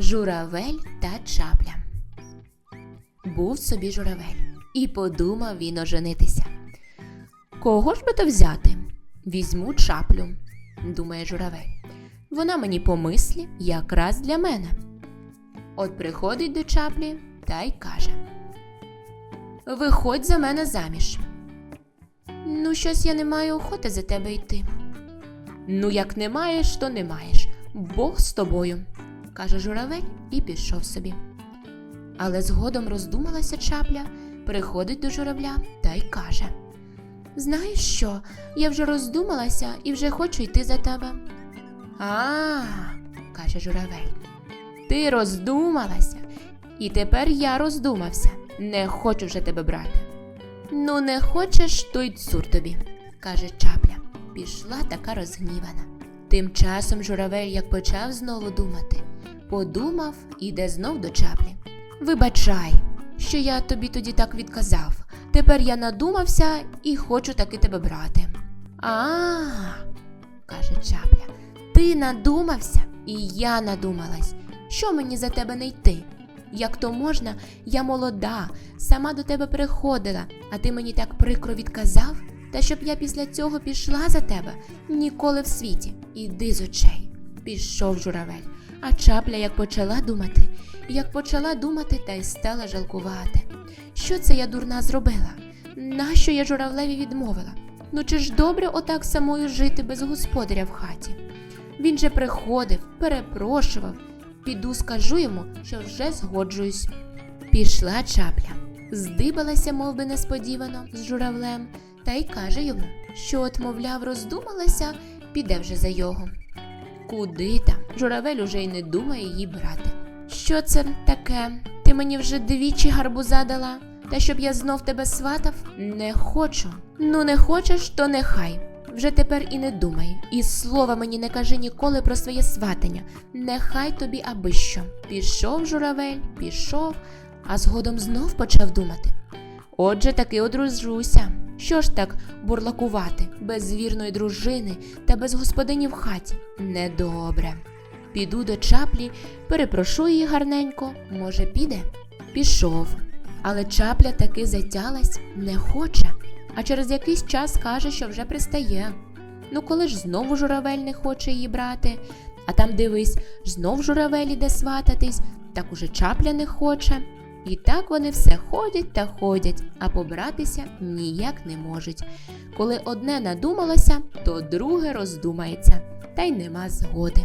Журавель та чапля. Був собі журавель, і подумав він оженитися. Кого ж би то взяти? Візьму чаплю, думає журавель. Вона мені по мислі якраз для мене. От приходить до чаплі та й каже: Виходь за мене заміж. Ну, щось я не маю охоти за тебе йти. Ну, як не маєш, то не маєш. Бог з тобою, каже журавель і пішов собі. Але згодом роздумалася чапля, приходить до журавля та й каже: Знаєш що, я вже роздумалася і вже хочу йти за тебе. А, каже журавель, ти роздумалася, і тепер я роздумався. Не хочу вже тебе брати. Ну, не хочеш, то й цур тобі, каже чапля. Пішла така розгнівана. Тим часом журавель, як почав знову думати, подумав і йде знов до чаплі. Вибачай, що я тобі тоді так відказав. Тепер я надумався і хочу таки тебе брати. А, каже чапля, ти надумався, і я надумалась. Що мені за тебе не йти? Як то можна, я молода, сама до тебе приходила, а ти мені так прикро відказав, та щоб я після цього пішла за тебе ніколи в світі. Іди з очей. Пішов журавель, а чапля як почала думати, як почала думати, та й стала жалкувати. Що це я дурна зробила? Нащо я журавлеві відмовила? Ну чи ж добре отак самою жити без господаря в хаті? Він же приходив, перепрошував. Піду скажу йому, що вже згоджуюсь. Пішла чапля, здибалася, мов би несподівано, з журавлем, та й каже йому, що, от, мовляв, роздумалася, піде вже за його. Куди там? Журавель уже й не думає її брати. Що це таке? Ти мені вже двічі гарбуза дала, та щоб я знов тебе сватав? Не хочу. Ну, не хочеш, то нехай. Вже тепер і не думай, і слова мені не кажи ніколи про своє сватання. Нехай тобі аби що. Пішов журавель, пішов, а згодом знов почав думати. Отже, таки одружуся. Що ж так бурлакувати, без вірної дружини та без господині в хаті? Недобре. Піду до чаплі, перепрошу її гарненько, може, піде? Пішов. Але чапля таки затялась, не хоче, а через якийсь час каже, що вже пристає. Ну, коли ж знову журавель не хоче її брати, а там дивись, знов журавель іде свататись, так уже чапля не хоче. І так вони все ходять та ходять, а побратися ніяк не можуть. Коли одне надумалося, то друге роздумається, та й нема згоди.